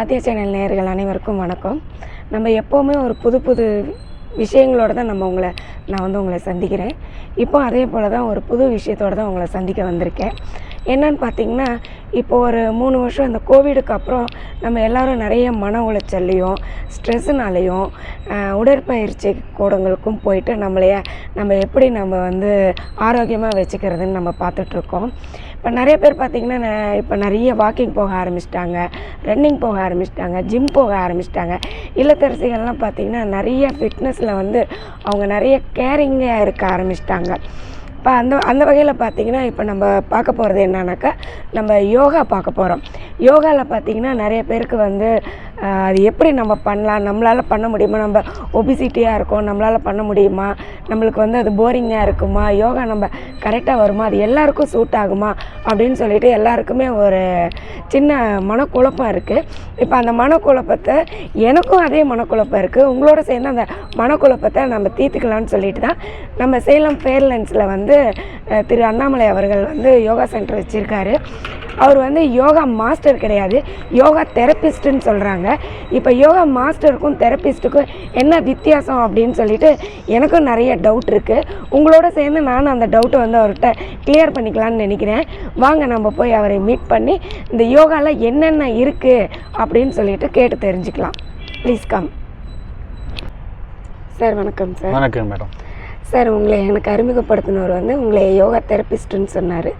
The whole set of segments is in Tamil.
ஆத்திய சேனல் நேயர்கள் அனைவருக்கும் வணக்கம். நம்ம எப்போவுமே ஒரு புது புது விஷயங்களோட தான் நம்ம உங்களை நான் வந்து உங்களை சந்திக்கிறேன். இப்போ அதே போல் தான் ஒரு புது விஷயத்தோட தான் உங்களை சந்திக்க வந்திருக்கேன். என்னன்னு பார்த்தீங்கன்னா இப்போ ஒரு மூணு வருஷம் இந்த கோவிடுக்கு அப்புறம் நம்ம எல்லோரும் நிறைய மன உளைச்சல்லையும் ஸ்ட்ரெஸ்ஸுனாலையும் உடற்பயிற்சி கூடங்களுக்கும் போயிட்டு நம்மளைய நம்ம எப்படி நம்ம வந்து ஆரோக்கியமாக வச்சுக்கிறதுன்னு நம்ம பார்த்துட்ருக்கோம் இப்போ நிறைய பேர் பார்த்திங்கன்னா இப்போ நிறைய வாக்கிங் போக ஆரம்பிச்சிட்டாங்க ரன்னிங் போக ஆரம்பிச்சிட்டாங்க ஜிம் போக ஆரம்பிச்சிட்டாங்க. இல்லத்தரசிகள்லாம் பார்த்திங்கன்னா நிறைய ஃபிட்னஸில் வந்து அவங்க நிறைய கேரிங்காக இருக்க ஆரம்பிச்சிட்டாங்க. இப்போ அந்த அந்த வகையில் பார்த்தீங்கன்னா இப்போ நம்ம பார்க்க போகிறது என்னன்னாக்கா நம்ம யோகா பார்க்க போகிறோம் யோகாவில் பார்த்தீங்கன்னா நிறைய பேருக்கு வந்து அது எப்படி நம்ம பண்ணலாம்? நம்மளால் பண்ண முடியுமா? நம்ம ஒபிசிட்டியாக இருக்கோம். நம்மளால் பண்ண முடியுமா? நம்மளுக்கு வந்து அது போரிங்காக இருக்குமா? யோகா நம்ம கரெக்டாக வருமா? அது எல்லாருக்கும் சூட் ஆகுமா? அப்படின்னு சொல்லிட்டு எல்லாருக்குமே ஒரு சின்ன மனக்குழப்பம் இருக்குது இப்போ அந்த மனக்குழப்பத்தை எனக்கும் அதே மனக்குழப்பம் இருக்குது உங்களோட சேர்ந்து அந்த மனக்குழப்பத்தை நம்ம தீர்த்துக்கலாம்னு சொல்லிட்டு தான் நம்ம சேலம் ஃபேர்லன்ஸில் வந்து திரு அண்ணாமலை அவர்கள் வந்து யோகா சென்டர் வச்சுருக்காரு. அவர் வந்து யோகா மாஸ்டர் கிடையாது. யோகா தெரபிஸ்ட்டுன்னு சொல்கிறாங்க இப்போ யோகா மாஸ்டருக்கும் தெரபிஸ்ட்டுக்கும் என்ன வித்தியாசம் அப்படின்னு சொல்லிட்டு எனக்கும் நிறைய டவுட் இருக்குது உங்களோட சேர்ந்து நானும் அந்த டவுட்டை வந்து அவர்கிட்ட கிளியர் பண்ணிக்கலான்னு நினைக்கிறேன். வாங்க நம்ம போய் அவரை மீட் பண்ணி இந்த யோகாவில் என்னென்ன இருக்குது அப்படின்னு சொல்லிட்டு கேட்டு தெரிஞ்சுக்கலாம். ப்ளீஸ் கம் சார் வணக்கம் சார் வணக்கம் மேடம் சார் உங்களை எனக்கு அறிமுகப்படுத்தினவர் வந்து உங்களை யோகா தெரபிஸ்ட்டுன்னு சொன்னார்.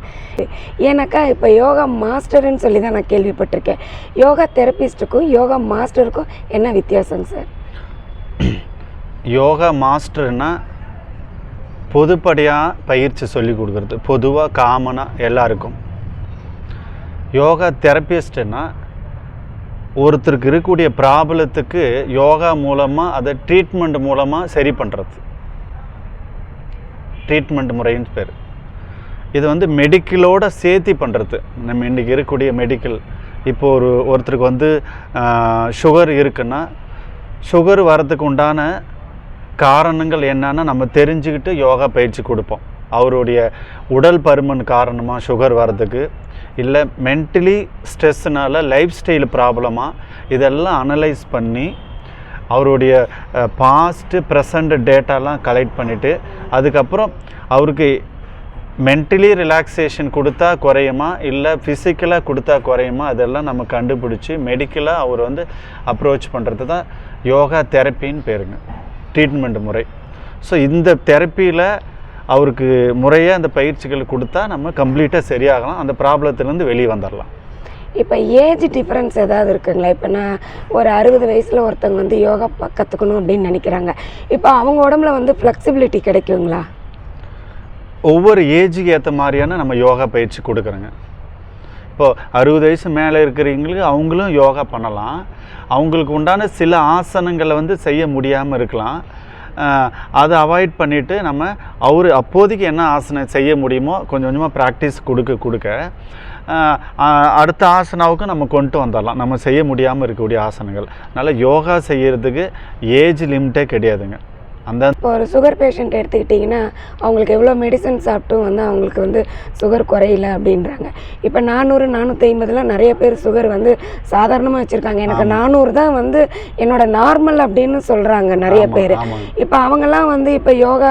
ஏன்னாக்கா இப்போ யோகா மாஸ்டர்னு சொல்லி தான் நான் கேள்விப்பட்டிருக்கேன். யோகா தெரப்பிஸ்ட்டுக்கும் யோகா மாஸ்டருக்கும் என்ன வித்தியாசங்க சார்? யோகா மாஸ்டர்னா பொதுப்படியாக பயிற்சி சொல்லி கொடுக்குறது. பொதுவாக காமனாக எல்லாருக்கும். யோகா தெரப்பிஸ்ட்டுன்னா ஒருத்தருக்கு இருக்கக்கூடிய ப்ராப்ளத்துக்கு யோகா மூலமாக அதை ட்ரீட்மெண்ட் மூலமாக சரி பண்ணுறது ட்ரீட்மெண்ட் முறைன்னு பேர். இது வந்து மெடிக்கலோட சேர்த்தி பண்ணுறது நம்ம இன்றைக்கி இருக்கக்கூடிய மெடிக்கல் இப்போ ஒரு ஒருத்தருக்கு வந்து சுகர் இருக்குன்னா சுகர் வரதுக்கு உண்டான காரணங்கள் என்னன்னா நம்ம தெரிஞ்சுக்கிட்டு யோகா பயிற்சி கொடுப்போம். அவருடைய உடல் பருமன் காரணமாக சுகர் வர்றதுக்கு இல்லை மென்டலி ஸ்ட்ரெஸ்ஸுனால லைஃப் ஸ்டைல் ப்ராப்ளமாக இதெல்லாம் அனலைஸ் பண்ணி அவருடைய பாஸ்ட்டு ப்ரெசண்ட் டேட்டாலாம் கலெக்ட் பண்ணிவிட்டு அதுக்கப்புறம் அவருக்கு மென்டலி ரிலாக்ஸேஷன் கொடுத்தா குறையுமா? இல்லை ஃபிசிக்கலாக கொடுத்தா குறையுமா? அதெல்லாம் நம்ம கண்டுபிடிச்சி மெடிக்கலாக அவர் வந்து அப்ரோச் பண்ணுறது தான் யோகா தெரப்பின்னு பேருங்க. ட்ரீட்மெண்ட் முறை. ஸோ இந்த தெரப்பியில் அவருக்கு முறையாக அந்த பயிற்சிகள் கொடுத்தா நம்ம கம்ப்ளீட்டாக சரியாகலாம். அந்த ப்ராப்ளத்துலேருந்து வெளியே வந்துடலாம் இப்போ ஏஜ் டிஃப்ரென்ஸ் ஏதாவது இருக்குங்களா? இப்போ நான் ஒரு அறுபது வயசில் ஒருத்தவங்க வந்து யோகா ப- கற்றுக்கணும் அப்படின்னு நினைக்கிறாங்க. இப்போ அவங்க உடம்புல வந்து ஃப்ளெக்சிபிலிட்டி கிடைக்குங்களா? ஒவ்வொரு ஏஜுக்கு ஏற்ற மாதிரியான நம்ம யோகா பயிற்சி கொடுக்குறோங்க. இப்போது அறுபது வயசு மேலே இருக்கிறவங்களுக்கு அவங்களும் யோகா பண்ணலாம். அவங்களுக்கு உண்டான சில ஆசனங்களை வந்து செய்ய முடியாமல் இருக்கலாம். அதை அவாய்ட் பண்ணிவிட்டு நம்ம அவர் அப்போதைக்கு என்ன ஆசனம் செய்ய முடியுமோ கொஞ்சம் கொஞ்சமாக ப்ராக்டிஸ் கொடுக்க கொடுக்க. அடுத்த ஆசனாவுக்கு நம்ம கொண்டு வந்துடலாம். நம்ம செய்ய முடியாமல் இருக்கக்கூடிய ஆசனங்கள். அதனால் யோகா செய்யறதுக்கு ஏஜ் லிமிட்டே கிடையாதுங்க. அந்த இப்போ ஒரு சுகர் பேஷண்ட் எடுத்துக்கிட்டிங்கன்னா அவங்களுக்கு எவ்வளோ மெடிசன் சாப்பிட்டும் வந்து அவங்களுக்கு வந்து சுகர் குறையல அப்படின்றாங்க. இப்போ நானூறு நானூற்றி ஐம்பதுலாம் நிறைய பேர் சுகர் வந்து சாதாரணமாக வச்சுருக்காங்க. எனக்கு நானூறு தான் வந்து என்னோட நார்மல் அப்படின்னு சொல்கிறாங்க நிறைய பேர். இப்போ அவங்கெல்லாம் வந்து இப்போ யோகா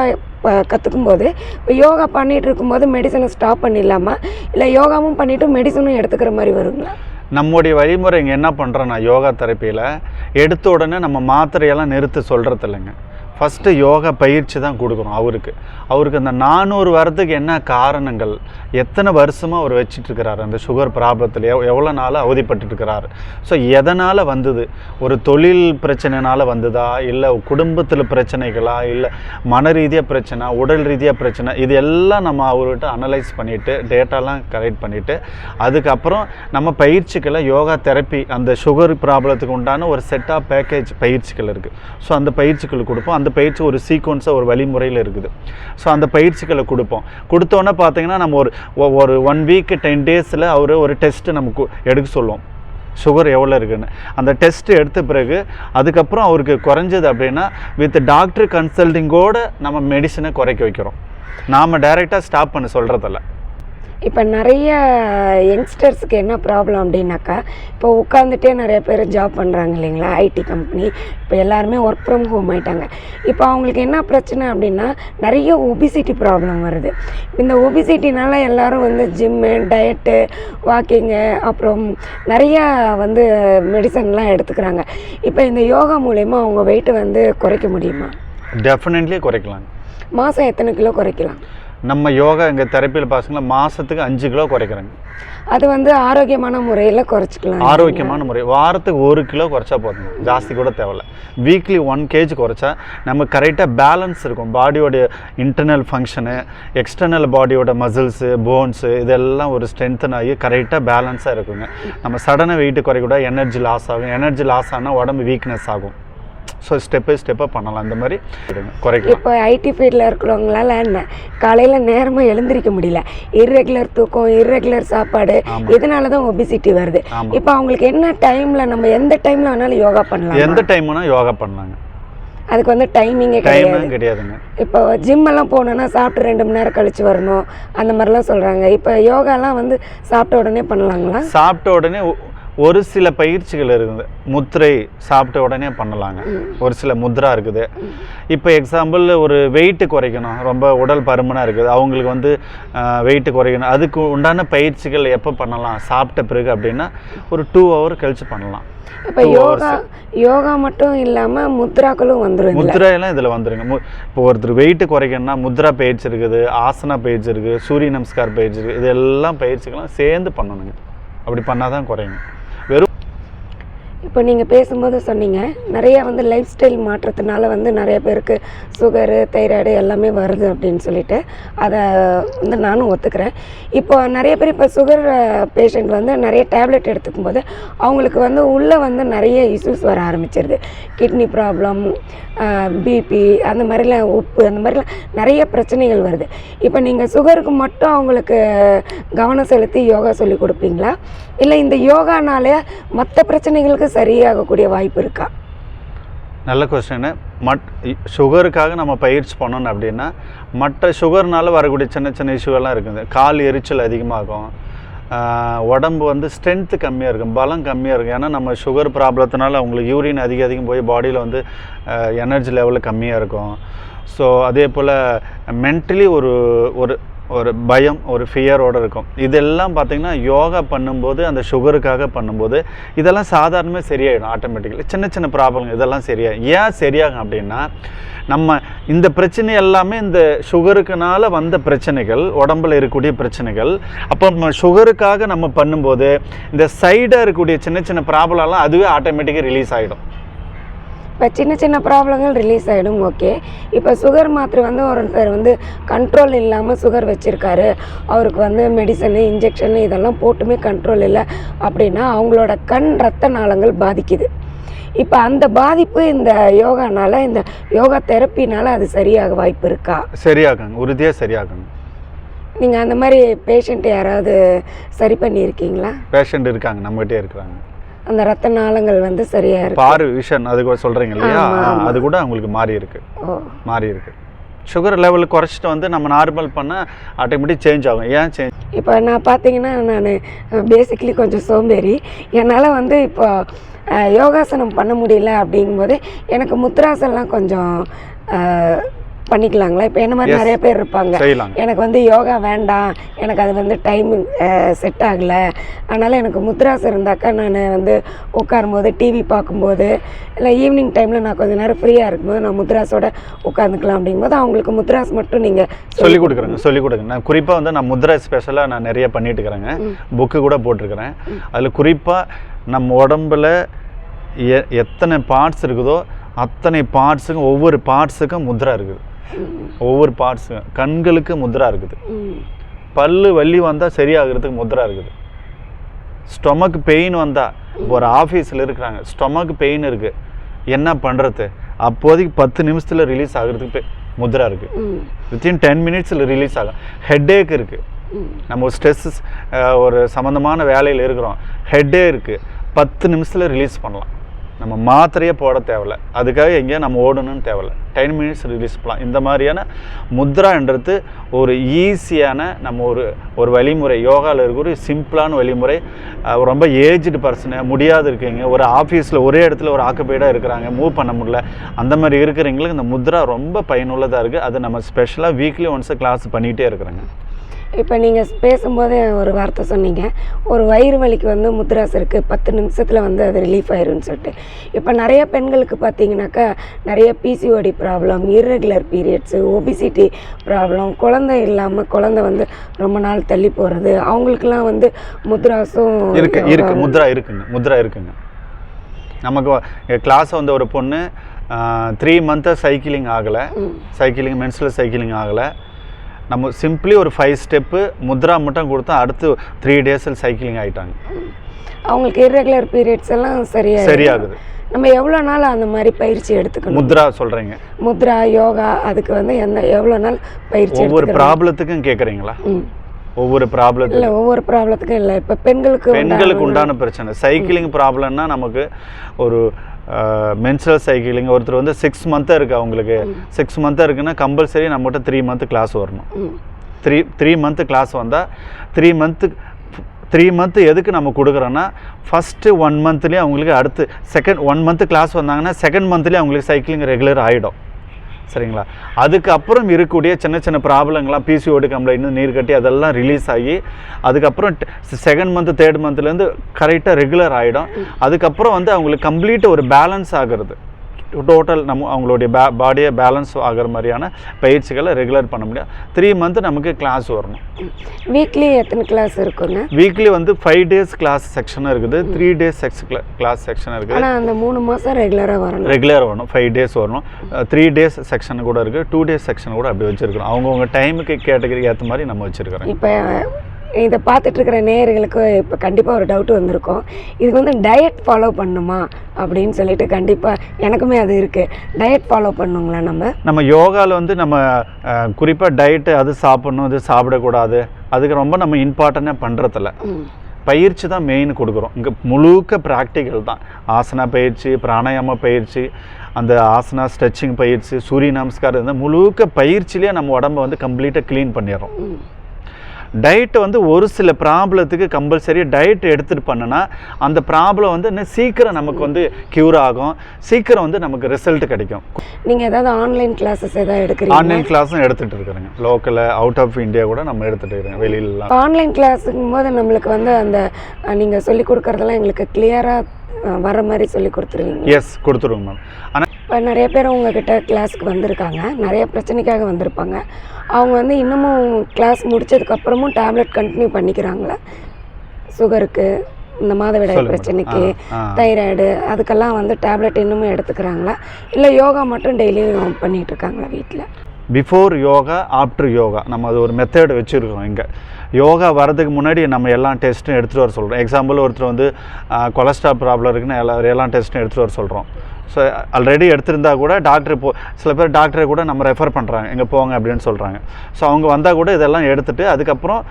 கற்றுக்கும் போது இப்போ யோகா பண்ணிகிட்டு இருக்கும்போது மெடிசனை ஸ்டாப் பண்ணிடலாமா? இல்லை யோகாவும் பண்ணிவிட்டு மெடிசனும் எடுத்துக்கிற மாதிரி வருங்களா? நம்முடைய வழிமுறை இங்கே என்ன பண்ணுறோன்னா யோகா தெரப்பியில் எடுத்த உடனே நம்ம மாத்திரையெல்லாம் நிறுத்த சொல்கிறது இல்லைங்க ஃபஸ்ட்டு யோகா பயிற்சி தான் கொடுக்குறோம் அவருக்கு. அவருக்கு அந்த நானூறு வரதுக்கு என்ன காரணங்கள்? எத்தனை வருஷமாக அவர் வச்சிட்ருக்கிறாரு? அந்த சுகர் ப்ராப்ளத்தில் எவ் எவ்வளோ நாள் அவதிப்பட்டுருக்கிறாரு ஸோ எதனால் வந்தது? ஒரு தொழில் பிரச்சனைனால் வந்ததா? இல்லை குடும்பத்தில் பிரச்சனைகளா? இல்லை மன ரீதியாக பிரச்சனை உடல் ரீதியாக பிரச்சனை இது எல்லாம் நம்ம அவர்கிட்ட அனலைஸ் பண்ணிவிட்டு டேட்டாலாம் கலெக்ட் பண்ணிவிட்டு அதுக்கப்புறம் நம்ம பயிற்சிகளை யோகா தெரப்பி அந்த சுகர் ப்ராப்ளத்துக்கு உண்டான ஒரு செட் ஆஃப் பேக்கேஜ் பயிற்சிகள் இருக்குது ஸோ அந்த பயிற்சிகள் கொடுப்போம். அந்த பயிற்சி ஒரு சீக்வன்ஸாக ஒரு வழிமுறையில் இருக்குது. ஸோ அந்த பயிற்சிகளை கொடுப்போம். கொடுத்தோன்னே பார்த்தீங்கன்னா நம்ம ஒரு ஒ- ஒரு ஒன் வீக் டென் டேஸில் அவர் ஒரு டெஸ்ட்டு நமக்கு எடுக்க சொல்லுவோம். சுகர் எவ்வளோ இருக்குன்னு. அந்த டெஸ்ட் எடுத்த பிறகு அதுக்கப்புறம் அவருக்கு குறைஞ்சது அப்படின்னா வித் டாக்டர் கன்சல்டிங்கோட நம்ம மெடிசனை குறைக்க வைக்கிறோம். நாம் டைரெக்டாக ஸ்டாப் பண்ண சொல்கிறதில்ல இப்போ நிறைய யங்ஸ்டர்ஸுக்கு என்ன ப்ராப்ளம் அப்படின்னாக்கா இப்போ உட்காந்துட்டே நிறைய பேர் ஜாப் பண்ணுறாங்க இல்லைங்களா? ஐடி கம்பெனி இப்போ எல்லாருமே ஒர்க் ஃப்ரம் ஹோம் ஆயிட்டாங்க. இப்போ அவங்களுக்கு என்ன பிரச்சனை அப்படின்னா நிறைய ஒபிசிட்டி ப்ராப்ளம் வருது. இந்த ஒபிசிட்டினால எல்லாரும் வந்து ஜிம்மு டயட்டு வாக்கிங்கு அப்புறம் நிறையா வந்து மெடிசன்லாம் எடுத்துக்கிறாங்க. இப்போ இந்த யோகா மூலயமா அவங்க வெயிட்டை வந்து குறைக்க முடியுமா? டெஃபினெட்லி குறைக்கலாங்க மாதம் எத்தனை கிலோ குறைக்கலாம்? நம்ம யோகா எங்கள் தெரப்பியில் பாசங்களா மாதத்துக்கு அஞ்சு கிலோ குறைக்கிறேங்க. அது வந்து ஆரோக்கியமான முறையில் குறைச்சிக்கலாம். ஆரோக்கியமான முறை. வாரத்துக்கு ஒரு கிலோ குறைச்சா போதும் ஜாஸ்தி கூட தேவையில்ல. வீக்லி ஒன் கேஜி குறைச்சா நம்ம கரெக்டாக பேலன்ஸ் இருக்கும். பாடியோட இன்டர்னல் ஃபங்க்ஷனு எக்ஸ்டர்னல் பாடியோட மசில்ஸு போன்ஸு இதெல்லாம் ஒரு ஸ்ட்ரென்த்தன் ஆகி கரெக்டாக பேலன்ஸாக இருக்குங்க. நம்ம சடனாக வெயிட் குறைக்கூட எனர்ஜி லாஸ் ஆகும். எனர்ஜி லாஸ் ஆனால் உடம்பு வீக்னஸ் ஆகும். ஸோ ஸ்டெப் பை ஸ்டெப்பாக பண்ணலாம். இந்த மாதிரி குறைக்கலாம். இப்போ ஐடி ஃபீல்டில் இருக்கிறவங்களால என்ன? காலையில் நேரமாக எழுந்திருக்க முடியல. இர்ரெகுலர் தூக்கம் இர்ரெகுலர் சாப்பாடு. இதனால தான் ஒபிசிட்டி வருது. இப்போ அவங்களுக்கு என்ன டைமில் நம்ம எந்த டைமில் வேணாலும் யோகா பண்ணலாம்? எந்த டைம்னா யோகா பண்ணலாங்க. அதுக்கு வந்து டைமிங்கே கிடையாது. கிடையாதுங்க. இப்போ ஜிம் எல்லாம் போனோன்னா சாப்பிட்டு ரெண்டு மணி நேரம் கழிச்சு வரணும். அந்த மாதிரிலாம் சொல்கிறாங்க இப்போ யோகாலாம் வந்து சாப்பிட்ட உடனே பண்ணலாங்களா? சாப்பிட்ட உடனே ஒரு சில பயிற்சிகள் இருக்குது. முத்திரை சாப்பிட்ட உடனே பண்ணலாங்க. ஒரு சில முத்ரா இருக்குது. இப்போ எக்ஸாம்பிள் ஒரு வெயிட்டு குறைக்கணும். ரொம்ப உடல் பருமனாக இருக்குது. அவங்களுக்கு வந்து வெயிட்டு குறைக்கணும். அதுக்கு உண்டான பயிற்சிகள் எப்போ பண்ணலாம்? சாப்பிட்ட பிறகு அப்படின்னா ஒரு டூ ஹவர் கழிச்சு பண்ணலாம். இப்போ யோகா யோகா மட்டும் இல்லாமல் முத்ராக்களும் வந்துடும் முத்ரையெல்லாம் இதில் வந்துருங்க. மு இப்போ ஒருத்தர் வெயிட்டு குறைக்கணும்னா முத்ரா பயிற்சி இருக்குது ஆசனா பயிற்சி இருக்குது சூரிய நமஸ்கார் பயிற்சி இருக்குது. இதெல்லாம் பயிற்சிகள்லாம் சேர்ந்து பண்ணணுங்க. அப்படி பண்ணால் தான் குறையும். இப்போ நீங்கள் பேசும்போது சொன்னீங்க நிறைய வந்து லைஃப் ஸ்டைல் மாற்றத்தினால வந்து நிறைய பேருக்கு சுகரு தைராய்டு எல்லாமே வருது அப்படின்னு சொல்லிட்டு. அதை வந்து நானும் ஒத்துக்கிறேன். இப்போ நிறைய பேர் இப்போ சுகர் பேஷண்ட் வந்து நிறைய டேப்லெட் எடுத்துக்கும் போது அவங்களுக்கு வந்து உள்ளே வந்து நிறைய இஷ்யூஸ் வர ஆரம்பிச்சிருது. கிட்னி ப்ராப்ளம் பிபி அந்த மாதிரிலாம் உப்பு அந்த மாதிரிலாம் நிறைய பிரச்சனைகள் வருது. இப்போ நீங்கள் சுகருக்கு மட்டும் அவங்களுக்கு கவனம் செலுத்தி யோகா சொல்லி கொடுப்பீங்களா? இல்லை இந்த யோகானாலே மற்ற பிரச்சனைகளுக்கு சரியாகக்கூடிய வாய்ப்பு இருக்கா? நல்ல கொஸ்டின் மட் சுகருக்காக நம்ம பயிற்சி பண்ணணும் அப்படின்னா மற்ற சுகர்னால வரக்கூடிய சின்ன சின்ன இஷ்யூவெல்லாம் இருக்குது. கால் எரிச்சல் அதிகமாகும். உடம்பு வந்து ஸ்ட்ரென்த்து கம்மியாக இருக்கும் பலம் கம்மியாக இருக்கும். ஏன்னா நம்ம சுகர் ப்ராப்ளத்தினால அவங்களுக்கு யூரின் அதிக அதிகம் போய் பாடியில் வந்து எனர்ஜி லெவலு கம்மியாக இருக்கும். ஸோ அதே போல் மென்டலி ஒரு ஒரு ஒரு பயம் ஒரு ஃபியரோடு இருக்கும். இதெல்லாம் பார்த்திங்கன்னா யோகா பண்ணும்போது அந்த சுகருக்காக பண்ணும்போது இதெல்லாம் சாதாரணமாக சரியாயிடும் ஆட்டோமேட்டிக்கலி சின்ன சின்ன ப்ராப்ளம் இதெல்லாம் சரியாகும் ஏன் சரியாகும் அப்படின்னா நம்ம இந்த பிரச்சனை எல்லாமே இந்த சுகருக்குனால வந்த பிரச்சனைகள் உடம்புல இருக்கக்கூடிய பிரச்சனைகள் அப்போ நம்ம சுகருக்காக நம்ம பண்ணும்போது இந்த சைடாக இருக்கக்கூடிய சின்ன சின்ன ப்ராப்ளம்லாம் அதுவே ஆட்டோமேட்டிக்காக ரிலீஸ் ஆகிடும் இப்போ சின்ன சின்ன ப்ராப்ளங்கள் ரிலீஸ் ஆகிடும் ஓகே இப்போ சுகர் மாத்திரை வந்து ஒருத்தர் வந்து கண்ட்ரோல் இல்லாமல் சுகர் வச்சுருக்காரு. அவருக்கு வந்து மெடிசனு இன்ஜெக்ஷனு இதெல்லாம் போட்டுமே கண்ட்ரோல் இல்லை. அப்படின்னா அவங்களோட கண் ரத்த நாளங்கள் பாதிக்குது. இப்போ அந்த பாதிப்பு இந்த யோகானால இந்த யோகா தெரப்பினால அது சரியாக வாய்ப்பு இருக்கா? சரியாகுங்க. உறுதியாக சரியாகுங்க. நீங்கள் அந்த மாதிரி பேஷண்ட் யாராவது சரி பண்ணியிருக்கீங்களா? பேஷண்ட் இருக்காங்க. நம்மகிட்டே இருக்கிறாங்க. அந்த ரத்த நாளங்கள் வந்து சரியாக இருக்கு. பாரு விஷன் அது கூட சொல்கிறீங்க இல்லையா. அது கூட அவங்களுக்கு மாறி இருக்கு. ஓ. மாறி இருக்கு. சுகர் லெவல் குறைச்சிட்டு வந்து நம்ம நார்மல் பண்ணால் ஆட்டோமேட்டிக் சேஞ்ச் ஆகும். ஏன் சேஞ்ச் இப்போ நான் பார்த்தீங்கன்னா நான் பேசிக்லி கொஞ்சம் சோம்பேறி. என்னால் வந்து இப்போ யோகாசனம் பண்ண முடியல அப்படிங்கும்போது எனக்கு முத்ராசன்லாம் கொஞ்சம் பண்ணிக்கலாங்களா? இப்போ என்ன மாதிரி. நிறைய பேர் இருப்பாங்க. எனக்கு வந்து யோகா வேண்டாம். எனக்கு அது வந்து டைம் செட் ஆகலை. அதனால் எனக்கு முத்ராஸ் இருந்தாக்கா நான் வந்து உட்காரும்போது டிவி பார்க்கும்போது இல்லை ஈவினிங் டைமில் நான் கொஞ்ச நேரம் ஃப்ரீயாக இருக்கும்போது நான் முத்ராஸோட உட்காந்துக்கலாம் அப்படிங்கும்போது அவங்களுக்கு முத்ராஸ் மட்டும் நீங்கள் சொல்லி கொடுக்குறேங்க சொல்லி கொடுங்க நான் குறிப்பாக வந்து நான் முத்ரா ஸ்பெஷலாக நான் நிறைய பண்ணிட்டு இருக்கிறேங்க. புக்கு கூட போட்டிருக்கிறேன். அதில் குறிப்பாக நம்ம உடம்புல எ எத்தனை பார்ட்ஸ் இருக்குதோ அத்தனை பார்ட்ஸுக்கும் ஒவ்வொரு பார்ட்ஸுக்கும் முத்ரா இருக்குது. ஒவ்வொரு பார்ட்ஸுக்கும் கண்களுக்கு முத்ரா இருக்குது. பல்லு வலி வந்தால் சரியாகிறதுக்கு முத்ரா இருக்குது. ஸ்டொமக் பெயின் வந்தால் ஒரு ஆஃபீஸில் இருக்கிறாங்க. ஸ்டொமக் பெயின் இருக்குது என்ன பண்ணுறது அப்போதைக்கு பத்து நிமிஷத்தில் ரிலீஸ் ஆகிறதுக்கு முத்ரா இருக்குது வித்தின் டென் மினிட்ஸில் ரிலீஸ் ஆகும். ஹெட்டேக் இருக்குது நம்ம ஸ்ட்ரெஸ் ஒரு சம்மந்தமான வேலையில் இருக்கிறோம். ஹெட்டே இருக்குது பத்து நிமிஷத்தில் ரிலீஸ் பண்ணலாம். நம்ம மாத்திரையே போட தேவையில்ல. அதுக்காக எங்கேயும் நம்ம ஓடணும்னு தேவையில்ல. டென் மினிட்ஸ் ரிலீஸ் பண்ணலாம். இந்த மாதிரியான முத்ரான்றது ஒரு ஈஸியான நம்ம ஒரு ஒரு வழிமுறை. யோகாவில் இருக்க ஒரு சிம்பிளான வழிமுறை ரொம்ப ஏஜ்டு பர்சனு முடியாது இருக்கீங்க. ஒரு ஆஃபீஸில் ஒரே இடத்துல ஒரு ஆக்குப்பைடாக இருக்கிறாங்க. மூவ் பண்ண முடியல. அந்த மாதிரி இருக்கிறவங்களுக்கு இந்த முத்ரா ரொம்ப பயனுள்ளதாக இருக்குது அது நம்ம ஸ்பெஷலாக வீக்லி ஒன்ஸ் கிளாஸ் பண்ணிகிட்டே இருக்கிறோங்க. இப்போ நீங்கள் பேசும்போதே ஒரு வார்த்தை சொன்னீங்க. ஒரு வயிறு வலிக்கு வந்து முத்ராஸ் இருக்குது பத்து நிமிஷத்தில் வந்து அது ரிலீஃப் ஆயிரும்னு சொல்லிட்டு. இப்போ நிறைய பெண்களுக்கு பார்த்தீங்கன்னாக்கா நிறைய PCOD problem irregular periods obesity problem குழந்தை இல்லாமல் குழந்தை வந்து ரொம்ப நாள் தள்ளி போகிறது அவங்களுக்குலாம் வந்து முத்ராஸும் இருக்கு இருக்கு. முத்ரா இருக்குங்க முத்ரா இருக்குங்க. நமக்கு கிளாஸ் வந்து ஒரு பொண்ணு த்ரீ மந்த்தாக சைக்கிளிங் ஆகலை. சைக்கிளிங் மென்ஸில் சைக்கிளிங் ஆகலை. நம்ம சிம்பிளி ஒரு ஃபைவ் ஸ்டெப்பு முத்ரா மட்டும் கொடுத்தா அடுத்து த்ரீ டேஸில் சைக்கிளிங் ஆகிட்டாங்க அவங்களுக்கு irregular பீரியட்ஸ் எல்லாம் சரியா சரியாகுது. நம்ம எவ்வளோ நாள் அந்த மாதிரி பயிற்சி எடுத்துக்கணும்? முத்ரா சொல்கிறீங்க முத்ரா யோகா அதுக்கு வந்து எந்த எவ்வளோ நாள் பயிற்சி ஒவ்வொரு? ப்ராப்ளத்துக்கும் கேட்குறீங்களா ஒவ்வொரு ப்ராப்ளத்துக்கும் இல்லை ஒவ்வொரு ப்ராப்ளத்துக்கும் இல்லை. இப்போ பெண்களுக்கு பெண்களுக்கு உண்டான பிரச்சனை. சைக்கிளிங் ப்ராப்ளம்னா நமக்கு ஒரு மென்சுரல் சைக்கிளிங் ஒருத்தர் வந்து சிக்ஸ் மந்த்தாக இருக்குது அவங்களுக்கு. சிக்ஸ் மந்த்தாக இருக்குன்னா கம்பல்சரி நம்மகிட்ட த்ரீ மந்த் கிளாஸ் வரணும். த்ரீ த்ரீ மந்த்து கிளாஸ் வந்தால் த்ரீ மந்த்து த்ரீ மந்த்து எதுக்கு நம்ம கொடுக்குறோன்னா ஃபஸ்ட்டு ஒன் மந்த்லேயே அவங்களுக்கு அடுத்து செகண்ட் ஒன் மந்த்து கிளாஸ் வந்தாங்கன்னா செகண்ட் மந்த்லேயே அவங்களுக்கு சைக்கிளிங் ரெகுலர் ஆகிடும் சரிங்களா? அதுக்கப்புறம் இருக்கக்கூடிய சின்ன சின்ன ப்ராப்ளங்கள்லாம் பிசிஓடி கம்ப்ளைண்ட் நீர் கட்டி அதெல்லாம் ரிலீஸ் ஆகி அதுக்கப்புறம் செகண்ட் மந்த் தேர்ட் மந்த்லேருந்து கரெக்டாக ரெகுலர் ஆகிடும் அதுக்கப்புறம் வந்து அவங்களுக்கு கம்ப்ளீட் ஒரு பேலன்ஸ் ஆகிறது. டோட்டல் நம்ம அவங்களுடைய பே பாடியை பேலன்ஸ் ஆகிற மாதிரியான பயிற்சிகளை ரெகுலர் பண்ண முடியும் த்ரீ மந்த் நமக்கு கிளாஸ் வரணும். வீக்லி எத்தனை கிளாஸ் இருக்குங்க? வீக்லி வந்து ஃபைவ் டேஸ் கிளாஸ் செக்ஷனும் இருக்குது. Three days sex class section இருக்குது. ஆனால் அந்த மூணு மாதம் ரெகுலராக வரணும். ரெகுலர் வரணும். ஃபைவ் டேஸ் வரணும். த்ரீ டேஸ் செக்ஷன் கூட இருக்குது டூ டேஸ் செக்ஷன் கூட அப்படி வச்சுருக்கிறோம் அவங்கவுங்க டைமுக்கு கேட்டகரி ஏற்ற மாதிரி நம்ம வச்சுருக்கிறோம். இப்போ இதை பார்த்துட்டு இருக்கிற நேயர்களுக்கு இப்போ கண்டிப்பாக ஒரு டவுட் வந்திருக்கும். இதுக்கு வந்து டயட் ஃபாலோ பண்ணுமா? அப்படின்னு சொல்லிட்டு கண்டிப்பாக எனக்குமே அது இருக்குது டயட் ஃபாலோ பண்ணுங்களா நம்ம. நம்ம யோகாவில் வந்து நம்ம குறிப்பாக டயட்டு அது சாப்பிடணும் இது சாப்பிடக்கூடாது. அதுக்கு ரொம்ப நம்ம இம்பார்ட்டண்ட்டாக பண்ணுறதில்ல பயிற்சி தான் மெயின் கொடுக்குறோம். இங்கே முழுக்க ப்ராக்டிக்கல் தான். ஆசனா பயிற்சி பிராணாயாம பயிற்சி அந்த ஆசனா ஸ்ட்ரெச்சிங் பயிற்சி சூரிய நமஸ்காரம் இந்த முழுக்க பயிற்சியிலே நம்ம உடம்ப வந்து கம்ப்ளீட்டாக க்ளீன் பண்ணிடுறோம். ம் டயட் வந்து ஒரு சில ப்ராப்ளத்துக்கு கம்பல்சரி டயட் எடுத்துகிட்டு பண்ணுனா அந்த ப்ராப்ளம் வந்து இன்னும் சீக்கிரம் நமக்கு வந்து க்யூர் ஆகும். சீக்கிரம் வந்து நமக்கு ரிசல்ட் கிடைக்கும். நீங்கள் ஏதாவது ஆன்லைன் கிளாஸஸ் ஏதாவது எடுக்கிறீங்க ஆன்லைன் கிளாஸும் எடுத்துகிட்டு இருக்கிறேங்க. லோக்கலில் அவுட் ஆஃப் இந்தியா கூட நம்ம எடுத்துகிட்டு இருக்கிறோம் வெளியிலலாம். ஆன்லைன் கிளாஸுங்கும் போது நம்மளுக்கு வந்து அந்த நீங்கள் சொல்லி கொடுக்குறதெல்லாம் எங்களுக்கு கிளியராக வர மாதிரி சொல்லி கொடுத்துருவீங்க. எஸ் கொடுத்துருவோம் மேம் ஆனால் இப்போ நிறைய பேர் உங்ககிட்ட கிளாஸ்க்கு வந்திருக்காங்க. நிறைய பிரச்சனைக்காக வந்திருப்பாங்க. அவங்க வந்து இன்னமும் கிளாஸ் முடிச்சதுக்கப்புறமும் டேப்லெட் கண்டினியூ பண்ணிக்கிறாங்களா? சுகருக்கு இந்த மாதவிடாய். பிரச்சனைக்கு. தைராய்டு அதுக்கெல்லாம் வந்து டேப்லெட் இன்னமும் எடுத்துக்கிறாங்களா? இல்லை யோகா மட்டும் டெய்லியும் பண்ணிட்டு இருக்காங்களா வீட்டில் பிஃபோர் யோகா ஆஃப்டர் யோகா நம்ம அது ஒரு மெத்தட் வச்சுருக்கோம் இங்கே. யோகா வரதுக்கு முன்னாடி நம்ம எல்லா டெஸ்ட்டும் எடுத்துகிட்டு வர சொல்கிறோம் எக்ஸாம்பிள் ஒருத்தர் வந்து கொலஸ்ட்ரால் ப்ராப்ளம் இருக்குன்னு எல்லா எல்லா டெஸ்ட்டும் எடுத்துகிட்டு வர சொல்கிறோம் ஸோ ஆல்ரெடி எடுத்திருந்தா கூட டாக்டர் போ சில பேர் டாக்டரை கூட நம்ம ரெஃபர் பண்ணுறாங்க எங்கே போங்க அப்படின்னு சொல்கிறாங்க ஸோ அவங்க வந்தால் கூட இதெல்லாம் எடுத்துகிட்டு அதுக்கப்புறம்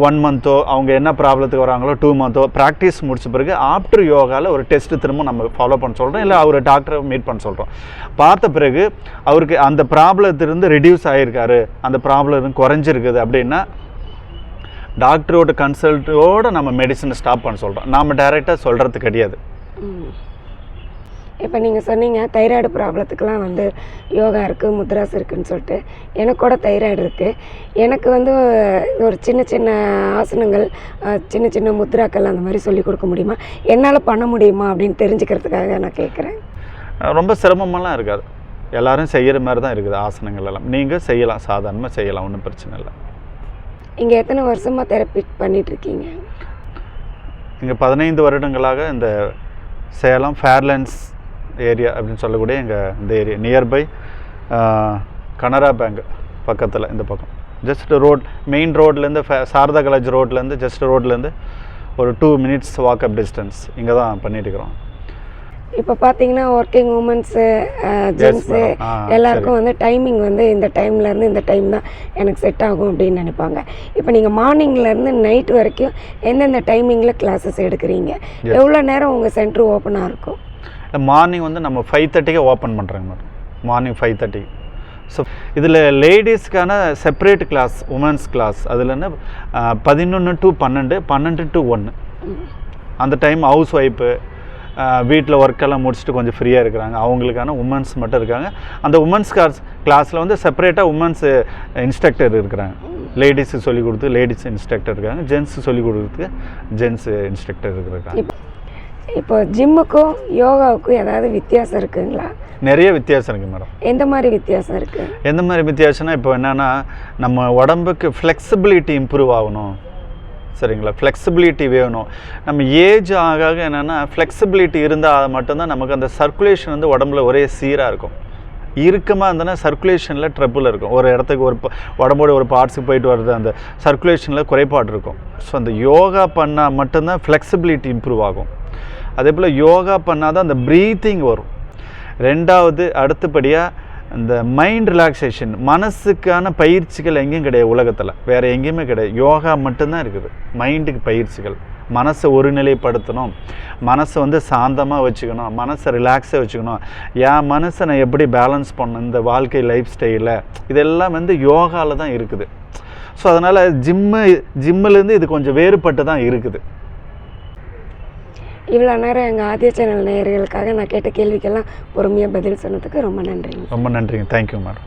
ஒன் மந்த்தோ அவங்க என்ன ப்ராப்ளத்துக்கு வராங்களோ டூ மந்த்தோ ப்ராக்டிஸ் முடிச்ச பிறகு ஆஃப்டர் யோகாவில் ஒரு டெஸ்ட்டு திரும்ப நம்ம ஃபாலோ பண்ண சொல்கிறோம் இல்லை அவர் டாக்டரை மீட் பண்ண சொல்கிறோம் பார்த்த பிறகு அவருக்கு அந்த ப்ராப்ளத்திலிருந்து ரெடியூஸ் ஆகியிருக்காரு அந்த ப்ராப்ளம் குறைஞ்சிருக்குது அப்படின்னா டாக்டரோட கன்சல்ட்டோட நம்ம மெடிசனை ஸ்டாப் பண்ண சொல்கிறோம் நாம் டைரெக்டாக சொல்கிறது கிடையாது. இப்போ நீங்கள் சொன்னீங்க தைராய்டு ப்ராப்ளத்துக்கெலாம் வந்து யோகா இருக்குது முத்ராஸ் இருக்குன்னு சொல்லிட்டு. எனக்கு கூட தைராய்டு இருக்குது எனக்கு வந்து ஒரு சின்ன சின்ன ஆசனங்கள் சின்ன சின்ன முத்ராக்கள் அந்த மாதிரி சொல்லி கொடுக்க முடியுமா? என்னால் பண்ண முடியுமா அப்படின்னு தெரிஞ்சுக்கிறதுக்காக நான் கேட்குறேன். ரொம்ப சிரமமெல்லாம் இருக்காது. எல்லாரும் செய்கிற மாதிரி தான் இருக்குது ஆசனங்கள் எல்லாம். நீங்கள் செய்யலாம். சாதாரணமாக செய்யலாம். ஒன்றும் பிரச்சனை இல்லை. இங்கே எத்தனை வருஷமாக தெரப்பி பண்ணிகிட்ருக்கீங்க இங்கே பதினைந்து வருடங்களாக இந்த சேலம் ஃபேர்லேண்ட்ஸ் ஏரியா அப்படின்னு சொல்லக்கூடிய எங்கள் இந்த ஏரியா நியர்பை கனரா பேங்க் பக்கத்தில் இந்த பக்கம். ஜஸ்ட் ரோட் மெயின் ரோட்லேருந்து ஃபே சாரதா காலேஜ் ரோட்லேருந்து ஜஸ்ட் ரோட்லேருந்து ஒரு டூ மினிட்ஸ் வாக்கப் டிஸ்டன்ஸ் இங்கே தான் பண்ணிகிட்டு இருக்கிறோம் இப்போ பார்த்தீங்கன்னா ஒர்க்கிங் உமன்ஸு ஜென்ஸு எல்லாருக்கும் வந்து டைமிங் வந்து இந்த டைம்லேருந்து இந்த டைம் தான் எனக்கு செட் ஆகும் அப்படின்னு நினைப்பாங்க. இப்போ நீங்கள் மார்னிங்லேருந்து நைட் வரைக்கும் எந்தெந்த டைமிங்கில் கிளாஸஸ் எடுக்கிறீங்க? எவ்வளோ நேரம் உங்கள் சென்டர் ஓப்பனாக இருக்கும்? மார்னிங் வந்து நம்ம ஃபைவ் தேர்ட்டிக்கே ஓப்பன் பண்ணுறோங்க madam morning five thirty so இதில் லேடிஸ்க்கான செப்பரேட் கிளாஸ் உமன்ஸ் கிளாஸ் அதில் என்ன பதினொன்று டு பன்னெண்டு பன்னெண்டு டு ஒன்று அந்த டைம் ஹவுஸ் ஒய்ஃபு வீட்டில் ஒர்க்கெல்லாம் முடிச்சுட்டு கொஞ்சம் ஃப்ரீயாக இருக்கிறாங்க. அவங்களுக்கான உமன்ஸ் மட்டும் இருக்காங்க. அந்த உமன்ஸ் கிளாஸ் கிளாஸில் வந்து செப்பரேட்டாக உமன்ஸ் இன்ஸ்ட்ரக்டர் இருக்கிறாங்க. லேடிஸுக்கு சொல்லிக் கொடுத்து லேடிஸ் இன்ஸ்ட்ரக்டர் இருக்காங்க. ஜென்ஸுக்கு சொல்லிக் கொடுக்குறதுக்கு ஜென்ஸ் இன்ஸ்ட்ரக்டர் இருக்கிறாங்க. இப்போ இப்போ ஜிம்முக்கும் யோகாவுக்கும் ஏதாவது வித்தியாசம் இருக்குங்களா? நிறைய வித்தியாசம் இருக்குது மேடம் எந்த மாதிரி வித்தியாசம் இருக்குது எந்த மாதிரி வித்தியாசம்னா இப்போ என்னென்னா நம்ம உடம்புக்கு ஃப்ளெக்சிபிலிட்டி இம்ப்ரூவ் ஆகணும். சரிங்களா? ஃப்ளெக்சிபிலிட்டி வேணும். நம்ம ஏஜ் ஆக ஆக என்னென்னா ஃப்ளெக்சிபிலிட்டி இருந்தால் மட்டும்தான் நமக்கு அந்த சர்க்குலேஷன் வந்து உடம்புல ஒரே சீராக இருக்கும். இறுக்கமாக இருந்ததுன்னா சர்க்குலேஷனில் ட்ரபுள் இருக்கும். ஒரு இடத்துக்கு ஒரு உடம்போட ஒரு பார்ட்ஸுக்கு போயிட்டு வர்றது அந்த சர்க்குலேஷனில் குறைபாடு இருக்கும். ஸோ அந்த யோகா பண்ணால் மட்டும்தான் ஃப்ளெக்சிபிலிட்டி இம்ப்ரூவ் ஆகும். அதே போல் யோகா பண்ணால் தான் அந்த ப்ரீத்திங் வரும். ரெண்டாவது அடுத்தபடியாக இந்த மைண்ட் ரிலாக்ஸேஷன் மனசுக்கான பயிற்சிகள் எங்கேயும் கிடையாது உலகத்தில். வேறு எங்கேயுமே கிடையாது. யோகா மட்டும்தான் இருக்குது. மைண்டுக்கு பயிற்சிகள். மனசை ஒருநிலைப்படுத்தணும். மனசை வந்து சாந்தமாக வச்சுக்கணும். மனசை ரிலாக்ஸாக வச்சுக்கணும். என் மனசை நான் எப்படி பேலன்ஸ் பண்ணணும்? இந்த வாழ்க்கை லைஃப் ஸ்டைலில் இதெல்லாம் வந்து யோகாவில் தான் இருக்குது. ஸோ அதனால் ஜிம்மு ஜிம்முலேருந்து இது கொஞ்சம் வேறுபட்டு தான் இருக்குது. இவ்வளோ நேரம் எங்கள் ஆதிய சேனல் நேயர்களுக்காக நான் கேட்ட கேள்விக்கெல்லாம் பொறுமையாக பதில் சொன்னதுக்கு ரொம்ப நன்றிங்க. ரொம்ப நன்றிங்க. Thank you madam